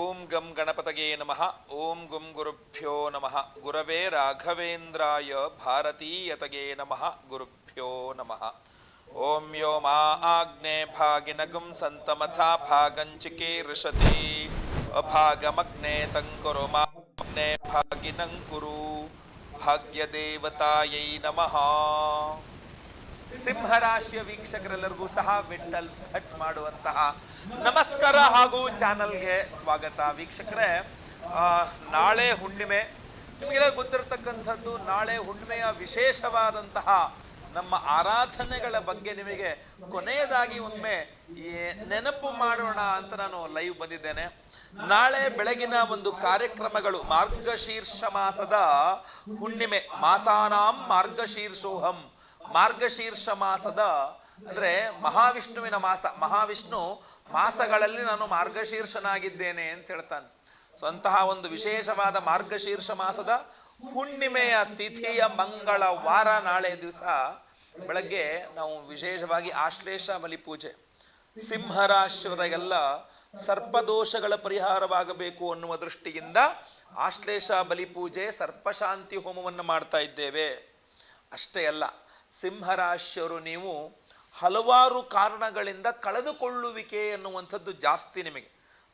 ఓం గం గణపతగే నమ. ఓం గుం గురుభ్యో నమ. గురవే రాఘవేంద్రాయ భారతీయతగే నమ. గురుభ్యో నమ. ఓం యో మా ఆగ్నే భాగినగం సంతమథా భాగంచికే ఋషతి అభాగమగ్నే తంకురు మాగ్నే భాగినం కురు. భాగ్యదేవతాయై నమ. ಸಿಂಹರಾಶಿಯ ವೀಕ್ಷಕರೆಲ್ಲರಿಗೂ ಸಹ ವಿಠಲ್ ಭಟ್ ಮಾಡುವಂತಹ ನಮಸ್ಕಾರ ಹಾಗೂ ಚಾನಲ್ಗೆ ಸ್ವಾಗತ. ವೀಕ್ಷಕರೇ ನಾಳೆ ಹುಣ್ಣಿಮೆ. ನಿಮಗೆಲ್ಲ ಗೊತ್ತಿರತಕ್ಕಂಥದ್ದು, ನಾಳೆ ಹುಣ್ಣಿಮೆಯ ವಿಶೇಷವಾದಂತಹ ನಮ್ಮ ಆರಾಧನೆಗಳ ಬಗ್ಗೆ ನಿಮಗೆ ಕೊನೆಯದಾಗಿ ಒಮ್ಮೆ ನೆನಪು ಮಾಡೋಣ ಅಂತ ನಾನು ಲೈವ್ ಬಂದಿದ್ದೇನೆ. ನಾಳೆ ಬೆಳಗಿನ ಒಂದು ಕಾರ್ಯಕ್ರಮಗಳು, ಮಾರ್ಗಶೀರ್ಷ ಮಾಸದ ಹುಣ್ಣಿಮೆ, ಮಾಸಾನಾಂ ಮಾರ್ಗಶೀರ್ಷೋಹಂ. ಮಾರ್ಗಶೀರ್ಷ ಮಾಸದ, ಅಂದ್ರೆ ಮಹಾವಿಷ್ಣುವಿನ ಮಾಸ, ಮಹಾವಿಷ್ಣು ಮಾಸಗಳಲ್ಲಿ ನಾನು ಮಾರ್ಗಶೀರ್ಷನಾಗಿದ್ದೇನೆ ಅಂತ ಹೇಳ್ತಾನೆ. ಸೊ ಅಂತಹ ಒಂದು ವಿಶೇಷವಾದ ಮಾರ್ಗಶೀರ್ಷ ಮಾಸದ ಹುಣ್ಣಿಮೆಯ ತಿಥಿಯ ಮಂಗಳ ವಾರ ನಾಳೆ ದಿವಸ ಬೆಳಗ್ಗೆ ನಾವು ವಿಶೇಷವಾಗಿ ಆಶ್ಲೇಷ ಬಲಿ ಪೂಜೆ. ಸಿಂಹರಾಶಿಯವರಿಗೆಲ್ಲ ಸರ್ಪದೋಷಗಳ ಪರಿಹಾರವಾಗಬೇಕು ಅನ್ನುವ ದೃಷ್ಟಿಯಿಂದ ಆಶ್ಲೇಷ ಬಲಿ ಪೂಜೆ ಸರ್ಪಶಾಂತಿ ಹೋಮವನ್ನು ಮಾಡ್ತಾ ಇದ್ದೇವೆ. ಅಷ್ಟೇ ಅಲ್ಲ ಸಿಂಹರಾಶಿಯವರು ನೀವು ಹಲವಾರು ಕಾರಣಗಳಿಂದ ಕಳೆದುಕೊಳ್ಳುವಿಕೆ ಅನ್ನುವಂಥದ್ದು ಜಾಸ್ತಿ ನಿಮಗೆ.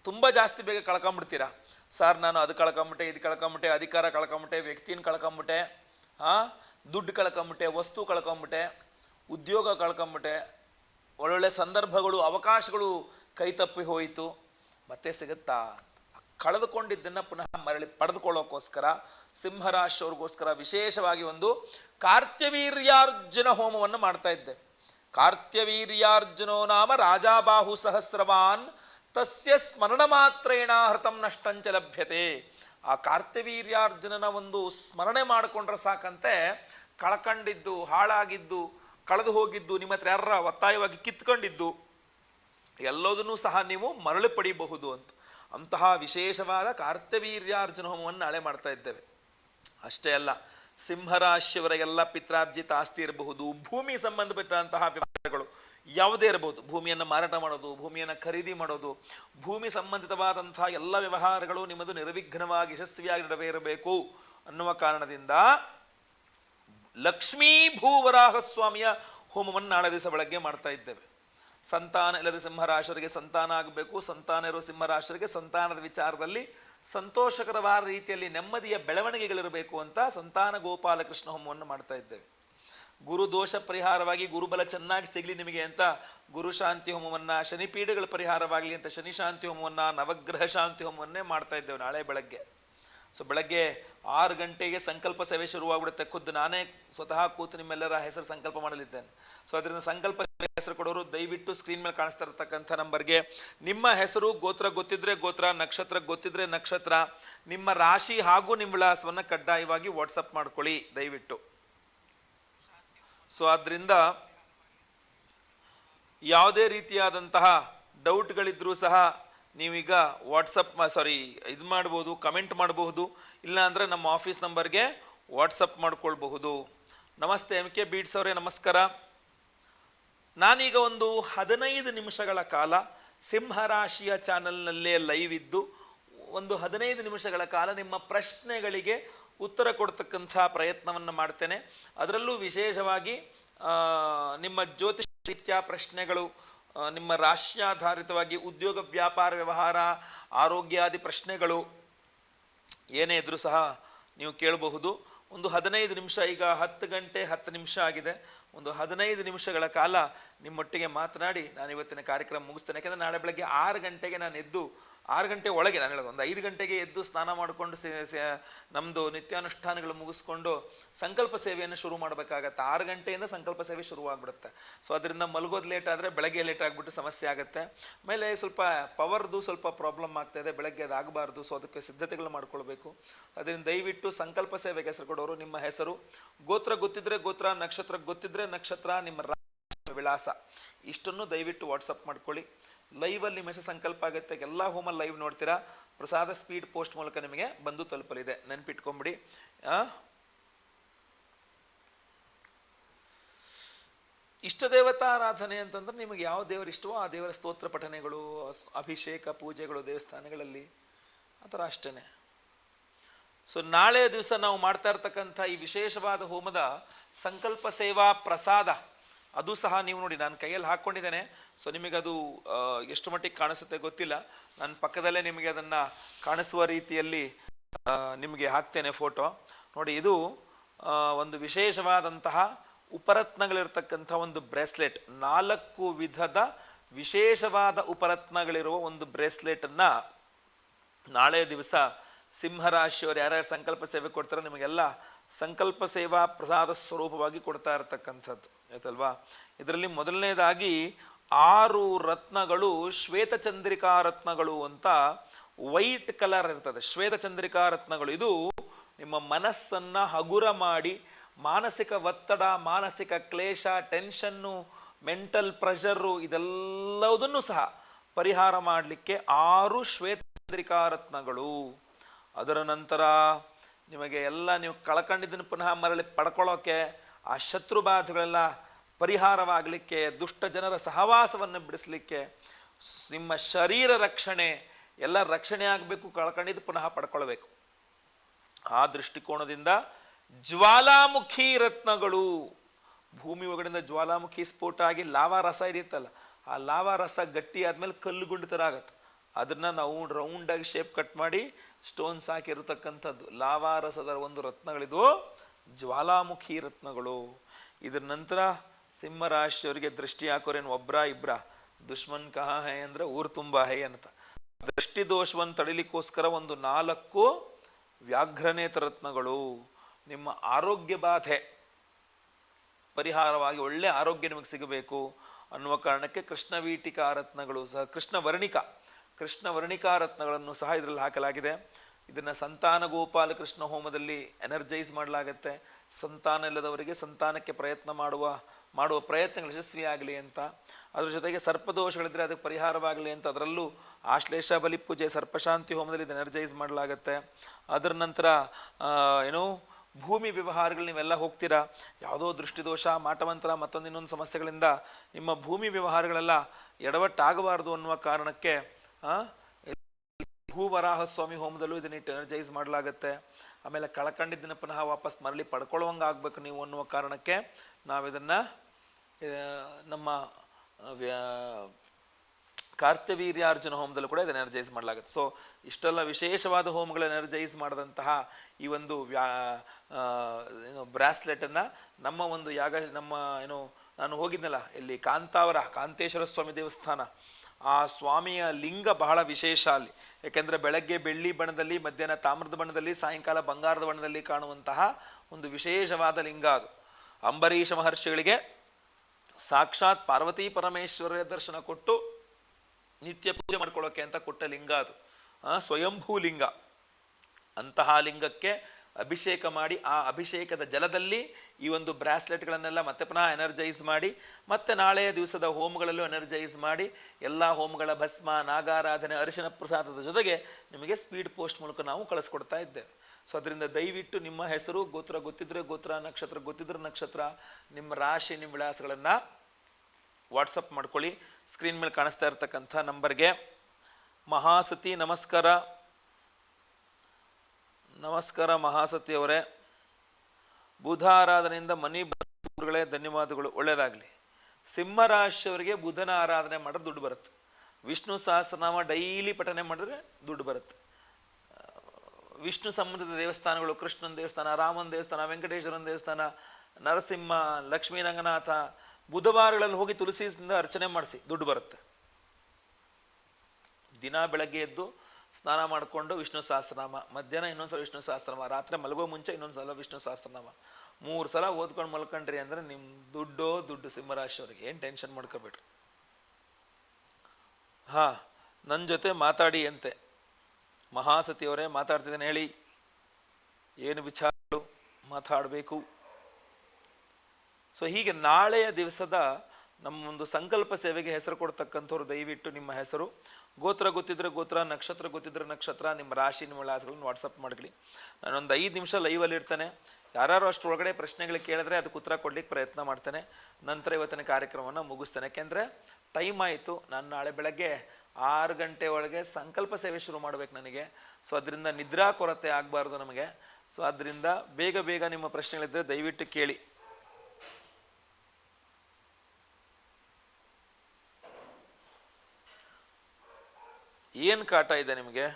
ತುಂಬ ಜಾಸ್ತಿ ಬೇಗ ಕಳ್ಕೊಂಬಿಡ್ತೀರಾ? ಸರ್, ನಾನು ಅದು ಕಳ್ಕೊಂಬಿಟ್ಟೆ, ಇದು ಕಳ್ಕೊಂಬಿಟ್ಟೆ, ಅಧಿಕಾರ ಕಳ್ಕೊಂಬಿಟ್ಟೆ, ವ್ಯಕ್ತಿನ ಕಳ್ಕೊಂಬಿಟ್ಟೆ ಹಾಂ ದುಡ್ಡು ಕಳ್ಕೊಂಬಿಟ್ಟೆ, ವಸ್ತು ಕಳ್ಕೊಂಬಿಟ್ಟೆ, ಉದ್ಯೋಗ ಕಳ್ಕೊಂಬಿಟ್ಟೆ, ಒಳ್ಳೊಳ್ಳೆ ಸಂದರ್ಭಗಳು, ಅವಕಾಶಗಳು ಕೈ ತಪ್ಪಿ ಹೋಯಿತು, ಮತ್ತೆ ಸಿಗುತ್ತಾ? ಕಳೆದುಕೊಂಡಿದ್ದನ್ನು ಪುನಃ ಮರಳಿ ಪಡೆದುಕೊಳ್ಳೋಕ್ಕೋಸ್ಕರ ಸಿಂಹರಾಶಿಯವ್ರಿಗೋಸ್ಕರ ವಿಶೇಷವಾಗಿ ಒಂದು ಕಾರ್ತ್ಯವೀರ್ಯಾರ್ಜುನ ಹೋಮವನ್ನು ಮಾಡ್ತಾ ಇದ್ದೆ. ಕಾರ್ತ್ಯವೀರ್ಯಾರ್ಜುನೋ ನಾಮ ರಾಜಾಬಾಹು ಸಹಸ್ರವಾನ್, ತಸ್ಯ ಸ್ಮರಣ ಮಾತ್ರೇಣ ಹೃತಂ ನಷ್ಟಂಚ ಲಭ್ಯತೆ. ಆ ಕಾರ್ತ್ಯವೀರ್ಯಾರ್ಜುನನ ಒಂದು ಸ್ಮರಣೆ ಮಾಡಿಕೊಂಡ್ರೆ ಸಾಕಂತೆ, ಕಳ್ಕೊಂಡಿದ್ದು, ಹಾಳಾಗಿದ್ದು, ಕಳೆದು ಹೋಗಿದ್ದು, ನಿಮ್ಮ ಹತ್ರ ಯಾರ ಒತ್ತಾಯವಾಗಿ ಕಿತ್ಕೊಂಡಿದ್ದು, ಎಲ್ಲದನ್ನೂ ಸಹ ನೀವು ಮರಳಿ ಪಡಿಬಹುದು ಅಂತ. ಅಂತಹ ವಿಶೇಷವಾದ ಕಾರ್ತವೀರ್ಯಾರ್ಜುನ ಹೋಮವನ್ನು ನಾಳೆ ಮಾಡ್ತಾ ಇದ್ದೇವೆ. ಅಷ್ಟೇ ಅಲ್ಲ, ಸಿಂಹರಾಶಿಯವರೆಗೆಲ್ಲ ಪಿತ್ರಾರ್ಜಿತ ಆಸ್ತಿ ಇರಬಹುದು, ಭೂಮಿ ಸಂಬಂಧಪಟ್ಟಂತಹ ವ್ಯವಹಾರಗಳು ಯಾವುದೇ ಇರಬಹುದು. ಭೂಮಿಯನ್ನು ಮಾರಾಟ ಮಾಡೋದು, ಭೂಮಿಯನ್ನು ಖರೀದಿ ಮಾಡೋದು, ಭೂಮಿ ಸಂಬಂಧಿತವಾದಂತಹ ಎಲ್ಲ ವ್ಯವಹಾರಗಳು ನಿಮ್ಮದು ನಿರ್ವಿಘ್ನವಾಗಿ ಯಶಸ್ವಿಯಾಗಿ ನೆರವೇರಬೇಕು ಅನ್ನುವ ಕಾರಣದಿಂದ ಲಕ್ಷ್ಮೀ ಭೂವರಾಹ ಸ್ವಾಮಿಯ ಹೋಮವನ್ನು ನಾಳೆ ದಿವಸ ಬೆಳಗ್ಗೆ ಮಾಡ್ತಾ ಇದ್ದೇವೆ. ಸಂತಾನ ಇಲ್ಲದ ಸಿಂಹರಾಶರಿಗೆ ಸಂತಾನ ಆಗಬೇಕು. ಸಂತಾನ ಇರುವ ಸಿಂಹರಾಶರಿಗೆ ಸಂತಾನದ ವಿಚಾರದಲ್ಲಿ ಸಂತೋಷಕರವಾದ ರೀತಿಯಲ್ಲಿ ನೆಮ್ಮದಿಯ ಬೆಳವಣಿಗೆಗಳಿರಬೇಕು ಅಂತ ಸಂತಾನ ಗೋಪಾಲಕೃಷ್ಣ ಹೋಮವನ್ನು ಮಾಡ್ತಾ ಇದ್ದೇವೆ. ಗುರು ದೋಷ ಪರಿಹಾರವಾಗಿ ಗುರುಬಲ ಚೆನ್ನಾಗಿ ಸಿಗಲಿ ನಿಮಗೆ ಅಂತ ಗುರು ಶಾಂತಿ ಹೋಮವನ್ನ, ಶನಿಪೀಠಗಳ ಪರಿಹಾರವಾಗಲಿ ಅಂತ ಶನಿ ಶಾಂತಿ ಹೋಮವನ್ನ, ನವಗ್ರಹ ಶಾಂತಿ ಹೋಮವನ್ನೇ ಮಾಡ್ತಾ ಇದ್ದೇವೆ ನಾಳೆ ಬೆಳಗ್ಗೆ. ಸೊ ಬೆಳಗ್ಗೆ ಆರು ಗಂಟೆಗೆ ಸಂಕಲ್ಪ ಸೇವೆ ಶುರುವಾಗ್ಬಿಡುತ್ತೆ. ಖುದ್ದು ನಾನೇ ಸ್ವತಃ ಕೂತು ನಿಮ್ಮೆಲ್ಲರ ಹೆಸರು ಸಂಕಲ್ಪ ಮಾಡಲಿದ್ದೇನೆ. ಸೊ ಅದರಿಂದ ಸಂಕಲ್ಪ ಹೆಸರು ಕೊಡೋರು ದಯವಿಟ್ಟು ಸ್ಕ್ರೀನ್ ಮೇಲೆ ಕಾಣಿಸ್ತಾ ಇರತಕ್ಕಂಥ ನಂಬರ್ಗೆ. ನಿಮ್ಮ ಹೆಸರು ಗೋತ್ರ ಗೊತ್ತಿದ್ರೆ ಗೋತ್ರ, ನಕ್ಷತ್ರ ಗೊತ್ತಿದ್ರೆ ನಕ್ಷತ್ರ. ನಿಮ್ಮ ರಾಶಿ ಹಾಗೂ ನಿಮ್ಮ ವಿಳಾಸವನ್ನು ಕಡ್ಡಾಯವಾಗಿ ವಾಟ್ಸಪ್ ಮಾಡ್ಕೊಳ್ಳಿ, ದಯವಿಟ್ಟು. ಸೊ ಆದ್ರಿಂದ ಯಾವುದೇ ರೀತಿಯಾದಂತಹ ಡೌಟ್ಗಳಿದ್ರೂ ಸಹ ನೀವೀಗ ವಾಟ್ಸಪ್ ಸಾರಿ ಇದು ಮಾಡ್ಬೋದು ಕಮೆಂಟ್ ಮಾಡಬಹುದು, ಇಲ್ಲಾಂದರೆ ನಮ್ಮ ಆಫೀಸ್ ನಂಬರ್ಗೆ ವಾಟ್ಸಪ್ ಮಾಡ್ಕೊಳ್ಬಹುದು. ನಮಸ್ತೆ ಎಂ ಕೆ ಬೀಡ್ಸ್ ಅವರೇ, ನಮಸ್ಕಾರ. ನಾನೀಗ ಒಂದು ಹದಿನೈದು ನಿಮಿಷಗಳ ಕಾಲ ಸಿಂಹರಾಶಿಯ ಚಾನಲ್ನಲ್ಲೇ ಲೈವ್ ಇದ್ದು, ಒಂದು ಹದಿನೈದು ನಿಮಿಷಗಳ ಕಾಲ ನಿಮ್ಮ ಪ್ರಶ್ನೆಗಳಿಗೆ ಉತ್ತರ ಕೊಡ್ತಕ್ಕಂಥ ಪ್ರಯತ್ನವನ್ನು ಮಾಡ್ತೇನೆ. ಅದರಲ್ಲೂ ವಿಶೇಷವಾಗಿ ನಿಮ್ಮ ಜ್ಯೋತಿಷ ರೀತ್ಯ ಪ್ರಶ್ನೆಗಳು ನಿಮ್ಮ ರಾಶಿಯಾಧಾರಿತವಾಗಿ ಉದ್ಯೋಗ, ವ್ಯಾಪಾರ, ವ್ಯವಹಾರ, ಆರೋಗ್ಯಾದಿ ಪ್ರಶ್ನೆಗಳು ಏನೇ ಇದ್ರೂ ಸಹ ನೀವು ಕೇಳಬಹುದು. ಒಂದು ಹದಿನೈದು ನಿಮಿಷ, ಈಗ ಹತ್ತು ಗಂಟೆ ಹತ್ತು ನಿಮಿಷ ಆಗಿದೆ. ಒಂದು ಹದಿನೈದು ನಿಮಿಷಗಳ ಕಾಲ ನಿಮ್ಮೊಟ್ಟಿಗೆ ಮಾತನಾಡಿ ನಾನು ಇವತ್ತಿನ ಕಾರ್ಯಕ್ರಮ ಮುಗಿಸ್ತೇನೆ. ಯಾಕಂದರೆ ನಾಳೆ ಬೆಳಗ್ಗೆ ಆರು ಗಂಟೆಗೆ ನಾನು ಎದ್ದು ಆರು ಗಂಟೆ ಒಳಗೆ ನಾನು ಹೇಳೋದು, ಒಂದು ಐದು ಗಂಟೆಗೆ ಎದ್ದು ಸ್ನಾನ ಮಾಡಿಕೊಂಡು ನಮ್ಮದು ನಿತ್ಯಾನುಷ್ಠಾನಗಳು ಮುಗಿಸ್ಕೊಂಡು ಸಂಕಲ್ಪ ಸೇವೆಯನ್ನು ಶುರು ಮಾಡಬೇಕಾಗತ್ತೆ. ಆರು ಗಂಟೆಯಿಂದ ಸಂಕಲ್ಪ ಸೇವೆ ಶುರುವಾಗ್ಬಿಡುತ್ತೆ. ಸೊ ಅದರಿಂದ ಮಲಗೋದು ಲೇಟ್ ಆದರೆ ಬೆಳಗ್ಗೆ ಲೇಟ್ ಆಗಿಬಿಟ್ಟು ಸಮಸ್ಯೆ ಆಗುತ್ತೆ. ಆಮೇಲೆ ಸ್ವಲ್ಪ ಪವರ್ದು ಸ್ವಲ್ಪ ಪ್ರಾಬ್ಲಮ್ ಆಗ್ತಾ ಬೆಳಗ್ಗೆ ಅದು ಆಗಬಾರ್ದು ಸೊ ಅದಕ್ಕೆ ಸಿದ್ಧತೆಗಳು ಮಾಡ್ಕೊಳ್ಬೇಕು. ಅದರಿಂದ ದಯವಿಟ್ಟು ಸಂಕಲ್ಪ ಸೇವೆಗೆ ಹೆಸರು ಕೊಡೋರು ನಿಮ್ಮ ಹೆಸರು. ಗೋತ್ರ ಗೊತ್ತಿದ್ರೆ ಗೋತ್ರ, ನಕ್ಷತ್ರ ಗೊತ್ತಿದ್ರೆ ನಕ್ಷತ್ರ, ನಿಮ್ಮ ವಿಳಾಸ. ಇಷ್ಟನ್ನು ದಯವಿಟ್ಟು ವಾಟ್ಸಪ್ ಮಾಡ್ಕೊಳ್ಳಿ. ಲೈವಲ್ಲಿ ಮೆಸೇಜ್ ಸಂಕಲ್ಪ ಆಗುತ್ತೆ, ಎಲ್ಲ ಹೋಮಲ್ಲಿ ಲೈವ್ ನೋಡ್ತೀರಾ? ಪ್ರಸಾದ ಸ್ಪೀಡ್ ಪೋಸ್ಟ್ ಮೂಲಕ ನಿಮಗೆ ಬಂದು ತಲುಪಲಿದೆ. ನೆನ್ಪಿಟ್ಕೊಂಬಿಡಿ? ಇಷ್ಟ ದೇವತಾರಾಧನೆ ಅಂತಂದ್ರೆ ನಿಮಗೆ ಯಾವ ದೇವರು ಇಷ್ಟವೋ ಆ ದೇವರ ಸ್ತೋತ್ರ ಪಠನೆಗಳು ಅಭಿಷೇಕ, ಪೂಜೆಗಳು ದೇವಸ್ಥಾನಗಳಲ್ಲಿ ಆ ಥರ ಅಷ್ಟೇ ಸೊ ನಾಳೆ ದಿವಸ ನಾವು ಮಾಡ್ತಾ ಇರ್ತಕ್ಕಂಥ ಈ ವಿಶೇಷವಾದ ಹೋಮದ ಸಂಕಲ್ಪ ಸೇವಾ ಪ್ರಸಾದ. ಅದು ಸಹ ನೀವು ನೋಡಿ, ನಾನು ಕೈಯಲ್ಲಿ ಹಾಕ್ಕೊಂಡಿದ್ದೇನೆ. ಸೊ ಅದು ಎಷ್ಟು ಮಟ್ಟಿಗೆ ಕಾಣಿಸುತ್ತೆ ಗೊತ್ತಿಲ್ಲ. ನನ್ನ ಪಕ್ಕದಲ್ಲೇ ನಿಮಗೆ ಅದನ್ನು ಕಾಣಿಸುವ ರೀತಿಯಲ್ಲಿ ನಿಮಗೆ ಹಾಕ್ತೇನೆ ಫೋಟೋ. ನೋಡಿ, ಇದು ಒಂದು ವಿಶೇಷವಾದಂತಹ ಉಪರತ್ನಗಳಿರ್ತಕ್ಕಂಥ ಒಂದು ಬ್ರೇಸ್ಲೆಟ್. ನಾಲ್ಕು ವಿಧದ ವಿಶೇಷವಾದ ಉಪರತ್ನಗಳಿರುವ ಒಂದು ಬ್ರೇಸ್ಲೆಟನ್ನು ನಾಳೆ ದಿವಸ ಸಿಂಹರಾಶಿಯವರು ಯಾರ್ಯಾರು ಸಂಕಲ್ಪ ಸೇವೆ ಕೊಡ್ತಾರೋ ನಿಮಗೆಲ್ಲ ಸಂಕಲ್ಪ ಸೇವಾ ಪ್ರಸಾದ ಸ್ವರೂಪವಾಗಿ ಕೊಡ್ತಾ ಇರತಕ್ಕಂಥದ್ದು, ಆಯ್ತಲ್ವಾ? ಇದರಲ್ಲಿ ಮೊದಲನೇದಾಗಿ ಆರು ರತ್ನಗಳು ಶ್ವೇತಚಂದ್ರಿಕಾ ರತ್ನಗಳು ಅಂತ ವೈಟ್ ಕಲರ್ ಇರ್ತದೆ. ಶ್ವೇತಚಂದ್ರಿಕಾ ರತ್ನಗಳು. ಇದು ನಿಮ್ಮ ಮನಸ್ಸನ್ನ ಹಗುರ ಮಾಡಿ, ಮಾನಸಿಕ ಒತ್ತಡ, ಮಾನಸಿಕ ಕ್ಲೇಶ, ಟೆನ್ಷನ್ನು, ಮೆಂಟಲ್ ಪ್ರೆಷರು ಇದೆಲ್ಲವುದನ್ನು ಸಹ ಪರಿಹಾರ ಮಾಡಲಿಕ್ಕೆ ಆರು ಶ್ವೇತಚಂದ್ರಿಕಾ ರತ್ನಗಳು. ಅದರ ನಂತರ ನಿಮಗೆ ಎಲ್ಲ ನೀವು ಕಳ್ಕೊಂಡಿದ್ದನ್ನು ಪುನಃ ಮರಳಿ ಪಡ್ಕೊಳ್ಳೋಕೆ ಆ ಶತ್ರು ಬಾಧೆಗಳೆಲ್ಲ ಪರಿಹಾರವಾಗಲಿಕ್ಕೆ, ದುಷ್ಟ ಜನರ ಸಹವಾಸವನ್ನು ಬಿಡಿಸಲಿಕ್ಕೆ, ನಿಮ್ಮ ಶರೀರ ರಕ್ಷಣೆ, ಎಲ್ಲ ರಕ್ಷಣೆ ಆಗಬೇಕು, ಕಳ್ಕೊಂಡಿದ್ದು ಪುನಃ ಪಡ್ಕೊಳ್ಬೇಕು. ಆ ದೃಷ್ಟಿಕೋನದಿಂದ ಜ್ವಾಲಾಮುಖಿ ರತ್ನಗಳು, ಭೂಮಿ ಒಳಗಡೆಯಿಂದ ಜ್ವಾಲಾಮುಖಿ ಸ್ಫೋಟ ಆಗಿ ಲಾವಾ ರಸ ಇರುತ್ತಲ್ಲ ಆ ಲಾವಾ ರಸ ಗಟ್ಟಿ ಆದ್ಮೇಲೆ ಕಲ್ಲುಗುಂಡು ಥರ ಆಗತ್ತೆ. ಅದನ್ನ ನಾವು ರೌಂಡಾಗಿ ಶೇಪ್ ಕಟ್ ಮಾಡಿ ಸ್ಟೋನ್ಸ್ ಹಾಕಿರತಕ್ಕಂಥದ್ದು. ಲಾವಾರಸದ ಒಂದು ರತ್ನಗಳಿದು, ಜ್ವಾಲಾಮುಖಿ ರತ್ನಗಳು. ಇದ್ರ ನಂತರ ಸಿಂಹರಾಶಿಯವರಿಗೆ ದೃಷ್ಟಿ ಹಾಕೋರೇನು ಒಬ್ರ ಇಬ್ರ? ದುಷ್ಮನ್ ಕಹ ಹೈ ಅಂದ್ರೆ ಊರು ತುಂಬ ಹೈ ಅಂತ. ದೃಷ್ಟಿ ದೋಷವನ್ನು ತಡಿಲಿಕ್ಕೋಸ್ಕರ ಒಂದು ನಾಲ್ಕು ವ್ಯಾಘ್ರನೇತ ರತ್ನಗಳು. ನಿಮ್ಮ ಆರೋಗ್ಯ ಬಾಧೆ. ಪರಿಹಾರವಾಗಿ ಒಳ್ಳೆ ಆರೋಗ್ಯ ನಿಮಗೆ ಸಿಗಬೇಕು ಅನ್ನುವ ಕಾರಣಕ್ಕೆ ಕೃಷ್ಣ ವೀಟಿಕಾ ರತ್ನಗಳು ಸಹ ಕೃಷ್ಣ ವರ್ಣಿಕಾ ಕೃಷ್ಣ ವರ್ಣಿಕಾ ರತ್ನಗಳನ್ನು ಸಹ ಇದರಲ್ಲಿ ಹಾಕಲಾಗಿದೆ. ಇದನ್ನು ಸಂತಾನ ಗೋಪಾಲ ಕೃಷ್ಣ ಹೋಮದಲ್ಲಿ ಎನರ್ಜೈಸ್ ಮಾಡಲಾಗತ್ತೆ. ಸಂತಾನ ಇಲ್ಲದವರಿಗೆ ಸಂತಾನಕ್ಕೆ ಪ್ರಯತ್ನ ಮಾಡುವ ಮಾಡುವ ಪ್ರಯತ್ನಗಳು ಯಶಸ್ವಿಯಾಗಲಿ ಅಂತ. ಅದರ ಜೊತೆಗೆ ಸರ್ಪದೋಷಗಳಿದ್ರೆ ಅದಕ್ಕೆ ಪರಿಹಾರವಾಗಲಿ ಅಂತ. ಅದರಲ್ಲೂ ಆಶ್ಲೇಷ ಬಲಿ ಪೂಜೆ, ಸರ್ಪಶಾಂತಿ ಹೋಮದಲ್ಲಿ ಇದು ಎನರ್ಜೈಸ್ ಮಾಡಲಾಗತ್ತೆ. ಅದರ ನಂತರ ಏನು, ಭೂಮಿ ವ್ಯವಹಾರಗಳು ನೀವೆಲ್ಲ ಹೋಗ್ತೀರಾ? ಯಾವುದೋ ದೃಷ್ಟಿದೋಷ, ಮಾಟಮಂತ್ರ, ಮತ್ತೊಂದು ಇನ್ನೊಂದು ಸಮಸ್ಯೆಗಳಿಂದ ನಿಮ್ಮ ಭೂಮಿ ವ್ಯವಹಾರಗಳೆಲ್ಲ ಎಡವಟ್ಟಾಗಬಾರ್ದು ಅನ್ನುವ ಕಾರಣಕ್ಕೆ ಭೂವರಾಹ ಸ್ವಾಮಿ ಹೋಮದಲ್ಲೂ ಇದನ್ನ ಎನರ್ಜೈಸ್ ಮಾಡಲಾಗತ್ತೆ. ಆಮೇಲೆ ಕಳ್ಕೊಂಡಿದ್ದನ್ನ ಪುನಃ ವಾಪಸ್ ಮರಳಿ ಪಡ್ಕೊಳ್ಳುವಂಗೆ ಆಗ್ಬೇಕು ನೀವು ಅನ್ನುವ ಕಾರಣಕ್ಕೆ ನಾವಿದನ್ನು ನಮ್ಮ ಕಾರ್ತವೀರ್ಯಾರ್ಜುನ ಹೋಮದಲ್ಲೂ ಕೂಡ ಇದನ್ನು ಎನರ್ಜೈಸ್ ಮಾಡಲಾಗುತ್ತೆ. ಸೊ ಇಷ್ಟೆಲ್ಲ ವಿಶೇಷವಾದ ಹೋಮ್ಗಳ ಎನರ್ಜೈಸ್ ಮಾಡಿದಂತಹ ಈ ಒಂದು ವ್ಯಾ ಏನು ಬ್ರಾಸ್ಲೆಟನ್ನು ನಮ್ಮ ಒಂದು ಯಾಗ, ನಮ್ಮ, ಏನು, ನಾನು ಹೋಗಿದ್ನಲ್ಲ, ಇಲ್ಲಿ ಕಾಂತಾವರ, ಕಾಂತೇಶ್ವರ ಸ್ವಾಮಿ ದೇವಸ್ಥಾನ. ಆ ಸ್ವಾಮಿಯ ಲಿಂಗ ಬಹಳ ವಿಶೇಷ ಅಲ್ಲಿ. ಯಾಕೆಂದರೆ ಬೆಳಗ್ಗೆ ಬೆಳ್ಳಿ ಬಣ್ಣದಲ್ಲಿ, ಮಧ್ಯಾಹ್ನ ತಾಮ್ರದ ಬಣ್ಣದಲ್ಲಿ, ಸಾಯಂಕಾಲ ಬಂಗಾರದ ಬಣ್ಣದಲ್ಲಿ ಕಾಣುವಂತಹ ಒಂದು ವಿಶೇಷವಾದ ಲಿಂಗ ಅದು. ಅಂಬರೀಷ ಮಹರ್ಷಿಗಳಿಗೆ ಸಾಕ್ಷಾತ್ ಪಾರ್ವತಿ ಪರಮೇಶ್ವರ ದರ್ಶನ ಕೊಟ್ಟು ನಿತ್ಯ ಪೂಜೆ ಮಾಡ್ಕೊಳ್ಳೋಕೆ ಅಂತ ಕೊಟ್ಟ ಲಿಂಗ ಅದು. ಸ್ವಯಂಭೂ ಲಿಂಗ. ಅಂತಹ ಲಿಂಗಕ್ಕೆ ಅಭಿಷೇಕ ಮಾಡಿ ಆ ಅಭಿಷೇಕದ ಜಲದಲ್ಲಿ ಈ ಒಂದು ಬ್ರಾಸ್ಲೆಟ್ಗಳನ್ನೆಲ್ಲ ಮತ್ತೆ ಪುನಃ ಎನರ್ಜೈಸ್ ಮಾಡಿ, ಮತ್ತೆ ನಾಳೆಯ ದಿವಸದ ಹೋಮಗಳಲ್ಲೂ ಎನರ್ಜೈಸ್ ಮಾಡಿ, ಎಲ್ಲ ಹೋಮಗಳ ಭಸ್ಮ, ನಾಗಾರಾಧನೆ, ಅರಿಶಿನ ಪ್ರಸಾದದ ಜೊತೆಗೆ ನಿಮಗೆ ಸ್ಪೀಡ್ ಪೋಸ್ಟ್ ಮೂಲಕ ನಾವು ಕಳಿಸ್ಕೊಡ್ತಾ ಇದ್ದೇವೆ. ಸೊ, ಅದರಿಂದ ದಯವಿಟ್ಟು ನಿಮ್ಮ ಹೆಸರು, ಗೋತ್ರ ಗೊತ್ತಿದ್ರೆ ಗೋತ್ರ, ನಕ್ಷತ್ರ ಗೊತ್ತಿದ್ರೆ ನಕ್ಷತ್ರ, ನಿಮ್ಮ ರಾಶಿ, ನಿಮ್ಮ ವಿಳಾಸಗಳನ್ನು ವಾಟ್ಸಪ್ ಮಾಡ್ಕೊಳ್ಳಿ. ಸ್ಕ್ರೀನ್ ಮೇಲೆ ಕಾಣಿಸ್ತಾ ಇರತಕ್ಕಂಥ ನಂಬರ್ಗೆ ಮಹಾಸತಿ ನಮಸ್ಕಾರ. ನಮಸ್ಕಾರ ಮಹಾಸತಿ ಅವರೇ ಬುಧ ಆರಾಧನೆಯಿಂದ ಮನಿ ಬಂದವರುಗಳೇ ಧನ್ಯವಾದಗಳು. ಒಳ್ಳೆಯದಾಗಲಿ. ಸಿಂಹರಾಶಿಯವರಿಗೆ ಬುಧನ ಆರಾಧನೆ ಮಾಡಿದ್ರೆ ದುಡ್ಡು ಬರುತ್ತೆ. ವಿಷ್ಣು ಸಹಸ್ರನಾಮ ಡೈಲಿ ಪಠನೆ ಮಾಡಿದ್ರೆ ದುಡ್ಡು ಬರುತ್ತೆ. ವಿಷ್ಣು ಸಂಬಂಧದ ದೇವಸ್ಥಾನಗಳು, ಕೃಷ್ಣನ ದೇವಸ್ಥಾನ, ರಾಮನ ದೇವಸ್ಥಾನ, ವೆಂಕಟೇಶ್ವರನ ದೇವಸ್ಥಾನ, ನರಸಿಂಹ, ಲಕ್ಷ್ಮೀ ರಂಗನಾಥ, ಬುಧವಾರಗಳಲ್ಲಿ ಹೋಗಿ ತುಳಸಿಯಿಂದ ಅರ್ಚನೆ ಮಾಡಿಸಿ ದುಡ್ಡು ಬರುತ್ತೆ. ದಿನ ಬೆಳಗ್ಗೆ ಎದ್ದು ಸ್ನಾನ ಮಾಡಿಕೊಂಡು ವಿಷ್ಣು ಸಹಸ್ರನಾಮ, ಮಧ್ಯಾಹ್ನ ಇನ್ನೊಂದ್ಸಲ ವಿಷ್ಣು ಸಹಸ್ರನಾಮ, ರಾತ್ರಿ ಮಲಗೋ ಮುಂಚೆ ಇನ್ನೊಂದು ಸಲ ವಿಷ್ಣು ಸಹಸ್ರನಾಮ. ಮೂರು ಸಲ ಓದ್ಕೊಂಡು ಮಲ್ಕೊಂಡ್ರಿ ಅಂದ್ರೆ ನಿಮ್ಮ ದುಡ್ಡು ದುಡ್ಡು ಸಿಂಹರಾಶಿಯವ್ರಿಗೆ, ಏನು ಟೆನ್ಷನ್ ಮಾಡ್ಕೋಬೇಡ್ರಿ. ಹಾ ನನ್ನ ಜೊತೆ ಮಾತಾಡಿ ಅಂತೆ. ಮಹಾಸತಿಯವರೇ ಮಾತಾಡ್ತಿದ್ದೇನೆ, ಹೇಳಿ. ಏನು ವಿಚಾರಗಳು ಮಾತಾಡಬೇಕು? ಸೊ ಹೀಗೆ ನಾಳೆಯ ದಿವಸದ ನಮ್ಮ ಒಂದು ಸಂಕಲ್ಪ ಸೇವೆಗೆ ಹೆಸರು ಕೊಡ್ತಕ್ಕಂಥವ್ರು ದಯವಿಟ್ಟು ನಿಮ್ಮ ಹೆಸರು. ಗೋತ್ರ ಗೊತ್ತಿದ್ರೆ ಗೋತ್ರ, ನಕ್ಷತ್ರ ಗೊತ್ತಿದ್ರೆ ನಕ್ಷತ್ರ, ನಿಮ್ಮ ರಾಶಿ, ನಿಮ್ಮ ವಿಳಾಸಗಳನ್ನ ವಾಟ್ಸಪ್ ಮಾಡಲಿ ನಾನೊಂದು ಐದು ನಿಮಿಷ ಲೈವಲ್ಲಿ ಇರ್ತಾನೆ. ಯಾರು ಅಷ್ಟರೊಳಗಡೆ ಪ್ರಶ್ನೆಗಳು ಕೇಳಿದ್ರೆ ಅದಕ್ಕೆ ಉತ್ತರ ಕೊಡ್ಲಿಕ್ಕೆ ಪ್ರಯತ್ನ ಮಾಡ್ತೇನೆ. ನಂತರ ಇವತ್ತಿನ ಕಾರ್ಯಕ್ರಮವನ್ನು ಮುಗಿಸ್ತೇನೆ. ಯಾಕೆಂದರೆ ಟೈಮ್ ಆಯಿತು. ನಾನು ನಾಳೆ ಬೆಳಗ್ಗೆ ಆರು ಗಂಟೆ ಒಳಗೆ ಸಂಕಲ್ಪ ಸೇವೆ ಶುರು ಮಾಡಬೇಕು ನನಗೆ. ಸೊ ಅದರಿಂದ ನಿದ್ರಾ ಕೊರತೆ ಆಗಬಾರ್ದು ನಮಗೆ. ಸೊ ಅದರಿಂದ ಬೇಗ ಬೇಗ ನಿಮ್ಮ ಪ್ರಶ್ನೆಗಳಿದ್ದರೆ ದಯವಿಟ್ಟು ಕೇಳಿ. ಏನು ಕಾಟ ಇದೆ ನಿಮಗೆ?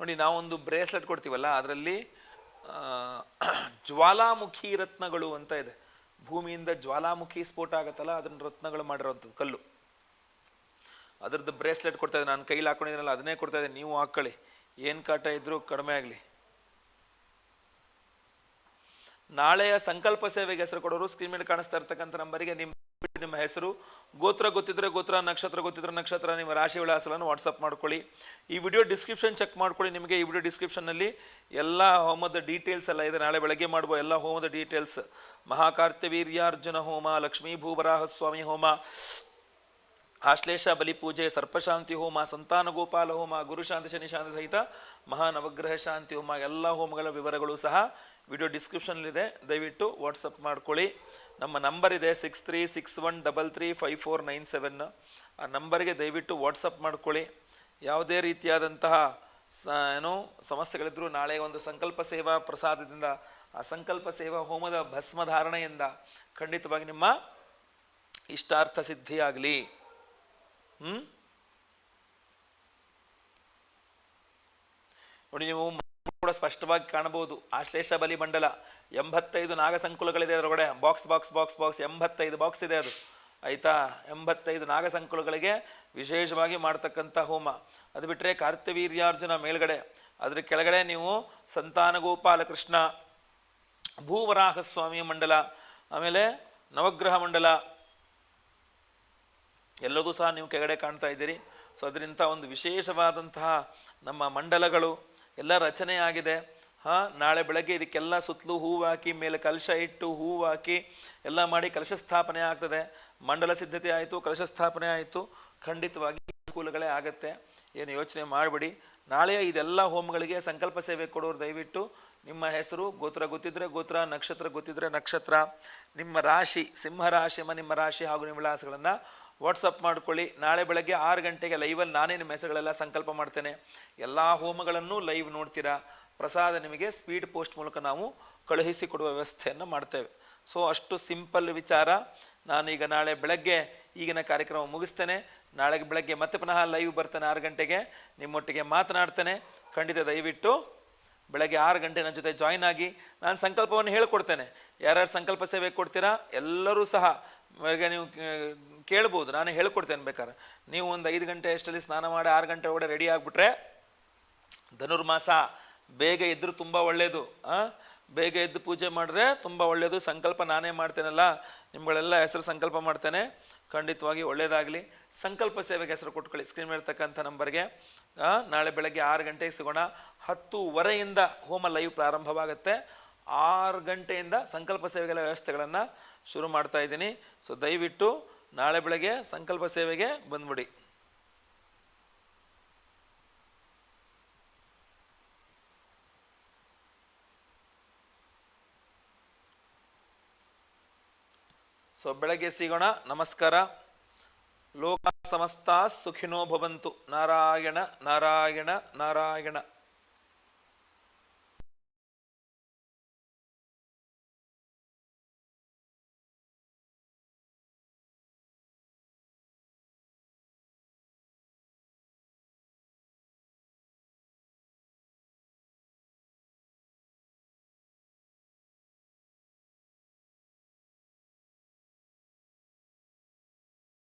ನೋಡಿ, ನಾವೊಂದು ಬ್ರೇಸ್ಲೆಟ್ ಕೊಡ್ತೀವಲ್ಲ, ಅದರಲ್ಲಿ ಜ್ವಾಲಾಮುಖಿ ರತ್ನಗಳು ಅಂತ ಇದೆ. ಭೂಮಿಯಿಂದ ಜ್ವಾಲಾಮುಖಿ ಸ್ಫೋಟ ಆಗುತ್ತಲ್ಲ, ಅದನ್ನ ರತ್ನಗಳು ಮಾಡಿರೋಂಥದ್ದು ಕಲ್ಲು. ಅದರದ್ದು ಬ್ರೇಸ್ಲೆಟ್ ಕೊಡ್ತಾ ಇದ್ದೆ ನಾನು ಕೈಲಿ ಹಾಕೊಂಡಿದ್ದೀನಲ್ಲ, ಅದನ್ನೇ ಕೊಡ್ತಾ ಇದ್ದೆ ನೀವು ಹಾಕ್ಕೊಳ್ಳಿ ಏನು ಕಾಟ ಇದ್ರೂ ಕಡಿಮೆ ಆಗಲಿ. ನಾಳೆಯ ಸಂಕಲ್ಪ ಸೇವೆಗೆ ಹೆಸರು ಕೊಡೋರು ಸ್ಕ್ರೀನ್ ಮೇಲೆ ಕಾಣಿಸ್ತಾ ಇರ್ತಕ್ಕಂಥ ನಂಬರಿಗೆ ನಿಮ್ಮ ನಿಮ್ಮ ಹೆಸರು. ಗೋತ್ರ ಗೊತ್ತಿದ್ರೆ ಗೋತ್ರ, ನಕ್ಷತ್ರ ಗೊತ್ತಿದ್ರೆ ನಕ್ಷತ್ರ, ನಿಮ್ಮ ರಾಶಿ ವಿಳಾಸಗಳನ್ನು ವಾಟ್ಸಪ್ ಮಾಡ್ಕೊಳ್ಳಿ. ಈ ವಿಡಿಯೋ ಡಿಸ್ಕ್ರಿಪ್ಷನ್ ಚೆಕ್ ಮಾಡ್ಕೊಳ್ಳಿ. ನಿಮಗೆ ಈ ವಿಡಿಯೋ ಡಿಸ್ಕ್ರಿಪ್ಷನ್ನಲ್ಲಿ ಎಲ್ಲ ಹೋಮದ ಡೀಟೇಲ್ಸ್ ಎಲ್ಲ ಇದೆ. ನಾಳೆ ಬೆಳಗ್ಗೆ ಮಾಡುವ ಎಲ್ಲ ಹೋಮದ ಡೀಟೇಲ್ಸ್ ಮಹಾಕಾರ್ತ್ಯವೀರ್ಯಾರ್ಜುನ ಹೋಮ, ಲಕ್ಷ್ಮೀ ಭೂವರಾಹ ಸ್ವಾಮಿ ಹೋಮ, ಆಶ್ಲೇಷ ಬಲಿ ಪೂಜೆ, ಸರ್ಪಶಾಂತಿ ಹೋಮ ಸಂತಾನ ಗೋಪಾಲ ಹೋಮ, ಗುರುಶಾಂತಿ ಶನಿಶಾಂತಿ ಸಹಿತ ಮಹಾನವಗ್ರಹ ಶಾಂತಿ ಹೋಮ, ಎಲ್ಲ ಹೋಮಗಳ ವಿವರಗಳು ಸಹ ವಿಡಿಯೋ ಡಿಸ್ಕ್ರಿಪ್ಷನಲ್ಲಿದೆ. ದಯವಿಟ್ಟು ವಾಟ್ಸಪ್ ಮಾಡ್ಕೊಳ್ಳಿ. ನಮ್ಮ ನಂಬರ್ ಇದೆ six three six one double three five four nine seven ಆ ನಂಬರ್ಗೆ ದಯವಿಟ್ಟು ವಾಟ್ಸಪ್ ಮಾಡ್ಕೊಳ್ಳಿ. ಯಾವುದೇ ರೀತಿಯಾದಂತಹ ಸ, ಏನು ಸಮಸ್ಯೆಗಳಿದ್ದರೂ ನಾಳೆ ಒಂದು ಸಂಕಲ್ಪ ಸೇವಾ ಪ್ರಸಾದದಿಂದ, ಆ ಸಂಕಲ್ಪ ಸೇವಾ ಹೋಮದ ಭಸ್ಮಧಾರಣೆಯಿಂದ ಖಂಡಿತವಾಗಿ ನಿಮ್ಮ ಇಷ್ಟಾರ್ಥ ಸಿದ್ಧಿಯಾಗಲಿ. ಹ್ಮ್? ನೋಡಿ, ನೀವು ಕೂಡ ಸ್ಪಷ್ಟವಾಗಿ ಕಾಣಬಹುದು. ಆಶ್ಲೇಷ ಬಲಿ ಮಂಡಲ. ಎಂಬತ್ತೈದು ನಾಗಸಂಕುಲಗಳಿದೆ ಅದರೊಳಗಡೆ ಬಾಕ್ಸ್ ಬಾಕ್ಸ್ ಬಾಕ್ಸ್ ಬಾಕ್ಸ್. ಎಂಬತ್ತೈದು ಬಾಕ್ಸ್ ಇದೆ ಅದು. ಆಯಿತಾ? ಎಂಬತ್ತೈದು ನಾಗಸಂಕುಲಗಳಿಗೆ ವಿಶೇಷವಾಗಿ ಮಾಡ್ತಕ್ಕಂಥ ಹೋಮ. ಅದು ಬಿಟ್ಟರೆ ಕಾರ್ತವೀರ್ಯಾರ್ಜುನ ಮೇಲ್ಗಡೆ. ಅದ್ರ ಕೆಳಗಡೆ ನೀವು ಸಂತಾನ ಗೋಪಾಲ ಕೃಷ್ಣ, ಭೂವರಾಹ ಸ್ವಾಮಿ ಮಂಡಲ, ಆಮೇಲೆ ನವಗ್ರಹ ಮಂಡಲ. ಎಲ್ಲದೂ ಸಹ ನೀವು ಕೆಳಗಡೆ ಕಾಣ್ತಾ ಇದ್ದೀರಿ. ಸೊ, ಅದರಿಂದ ಒಂದು ವಿಶೇಷವಾದಂತಹ ನಮ್ಮ ಮಂಡಲಗಳು ಎಲ್ಲ ರಚನೆ ಆಗಿದೆ. ಹಾಂ, ನಾಳೆ ಬೆಳಗ್ಗೆ ಇದಕ್ಕೆಲ್ಲ ಸುತ್ತಲೂ ಹೂವು ಹಾಕಿ, ಮೇಲೆ ಕಲಶ ಇಟ್ಟು ಹೂವು ಹಾಕಿ, ಎಲ್ಲ ಮಾಡಿ ಕಲಶ ಸ್ಥಾಪನೆ ಆಗ್ತದೆ. ಮಂಡಲ ಸಿದ್ಧತೆ ಆಯಿತು, ಕಲಶ ಸ್ಥಾಪನೆ ಆಯಿತು. ಖಂಡಿತವಾಗಿ ಅನುಕೂಲಗಳೇ ಆಗತ್ತೆ. ಏನು ಯೋಚನೆ ಮಾಡಬೇಡಿ. ನಾಳೆ ಇದೆಲ್ಲ ಹೋಮಗಳಿಗೆ ಸಂಕಲ್ಪ ಸೇವೆ ಕೊಡೋರು ದಯವಿಟ್ಟು ನಿಮ್ಮ ಹೆಸರು, ಗೋತ್ರ ಗೊತ್ತಿದ್ರೆ ಗೋತ್ರ, ನಕ್ಷತ್ರ ಗೊತ್ತಿದ್ರೆ ನಕ್ಷತ್ರ. ನಿಮ್ಮ ರಾಶಿ ಸಿಂಹ ರಾಶಿ ನಿಮ್ಮ ರಾಶಿ ಹಾಗೂ ನಿಮ್ಮ ವಿಳಾಸಗಳನ್ನು ವಾಟ್ಸಪ್ ಮಾಡ್ಕೊಳ್ಳಿ. ನಾಳೆ ಬೆಳಗ್ಗೆ ಆರು ಗಂಟೆಗೆ ಲೈವಲ್ಲಿ ನಾನೇ ನಿಮ್ಮ ಹೆಸರುಗಳೆಲ್ಲ ಸಂಕಲ್ಪ ಮಾಡ್ತೇನೆ. ಎಲ್ಲ ಹೋಮಗಳನ್ನು ಲೈವ್ ನೋಡ್ತೀರಾ? ಪ್ರಸಾದ ನಿಮಗೆ ಸ್ಪೀಡ್ ಪೋಸ್ಟ್ ಮೂಲಕ ನಾವು ಕಳುಹಿಸಿಕೊಡುವ ವ್ಯವಸ್ಥೆಯನ್ನು ಮಾಡ್ತೇವೆ. ಸೊ ಅಷ್ಟು ಸಿಂಪಲ್ ವಿಚಾರ. ನಾನೀಗ ನಾಳೆ ಬೆಳಗ್ಗೆ ಈಗಿನ ಕಾರ್ಯಕ್ರಮ ಮುಗಿಸ್ತೇನೆ. ನಾಳೆಗೆ ಬೆಳಗ್ಗೆ ಮತ್ತೆ ಪುನಃ ಲೈವ್ ಬರ್ತೇನೆ ಆರು ಗಂಟೆಗೆ. ನಿಮ್ಮೊಟ್ಟಿಗೆ ಮಾತನಾಡ್ತೇನೆ. ಖಂಡಿತ ದಯವಿಟ್ಟು ಬೆಳಗ್ಗೆ ಆರು ಗಂಟೆ ನನ್ನ ಜೊತೆ ಜಾಯ್ನ್ ಆಗಿ. ನಾನು ಸಂಕಲ್ಪವನ್ನು ಹೇಳಿಕೊಡ್ತೇನೆ. ಯಾರ್ಯಾರು ಸಂಕಲ್ಪ ಸೇವೆ ಕೊಡ್ತೀರಾ? ಎಲ್ಲರೂ ಸಹ ಬೆಳಗ್ಗೆ ನೀವು ಕೇಳ್ಬೋದು, ನಾನು ಹೇಳ್ಕೊಡ್ತೇನೆ ಬೇಕಾದ್ರೆ. ನೀವು ಒಂದು ಐದು ಗಂಟೆ ಅಷ್ಟರಲ್ಲಿ ಸ್ನಾನ ಮಾಡಿ ಆರು ಗಂಟೆ ಒಳಗಡೆ ರೆಡಿ ಆಗಿಬಿಟ್ರೆ, ಧನುರ್ಮಾಸ, ಬೇಗ ಇದ್ದರೂ ತುಂಬ ಒಳ್ಳೆಯದು ಬೇಗ ಎದ್ದು ಪೂಜೆ ಮಾಡಿದ್ರೆ ತುಂಬ ಒಳ್ಳೆಯದು ಸಂಕಲ್ಪ ನಾನೇ ಮಾಡ್ತೇನಲ್ಲ, ನಿಮ್ಗಳೆಲ್ಲ ಹೆಸರು ಸಂಕಲ್ಪ ಮಾಡ್ತೇನೆ, ಖಂಡಿತವಾಗಿ ಒಳ್ಳೆಯದಾಗಲಿ ಸಂಕಲ್ಪ ಸೇವೆಗೆ ಹೆಸರು ಕೊಟ್ಕೊಳ್ಳಿ ಸ್ಕ್ರೀನ್ ಇರ್ತಕ್ಕಂಥ ನಂಬರ್ಗೆ ನಾಳೆ ಬೆಳಗ್ಗೆ ಆರು ಗಂಟೆಗೆ ಸಿಗೋಣ, ಹತ್ತುವರೆಯಿಂದ ಹೋಮ ಲೈವ್ ಪ್ರಾರಂಭವಾಗುತ್ತೆ. ಆರು ಗಂಟೆಯಿಂದ ಸಂಕಲ್ಪ ಸೇವೆಗಳ ವ್ಯವಸ್ಥೆಗಳನ್ನು ಶುರು ಮಾಡ್ತಾ ಇದ್ದೀನಿ. ಸೊ ದಯವಿಟ್ಟು ನಾಳೆ ಬೆಳಗ್ಗೆ ಸಂಕಲ್ಪ ಸೇವೆಗೆ ಬಂದ್ಬಿಡಿ. ಸೊ ಬೆಳಗ್ಗೆ ಸಿಗೋಣ. ನಮಸ್ಕಾರ. ಲೋಕ ಸಮಸ್ತ ಸುಖಿನೋ ಭವಂತು. ನಾರಾಯಣ ನಾರಾಯಣ ನಾರಾಯಣ.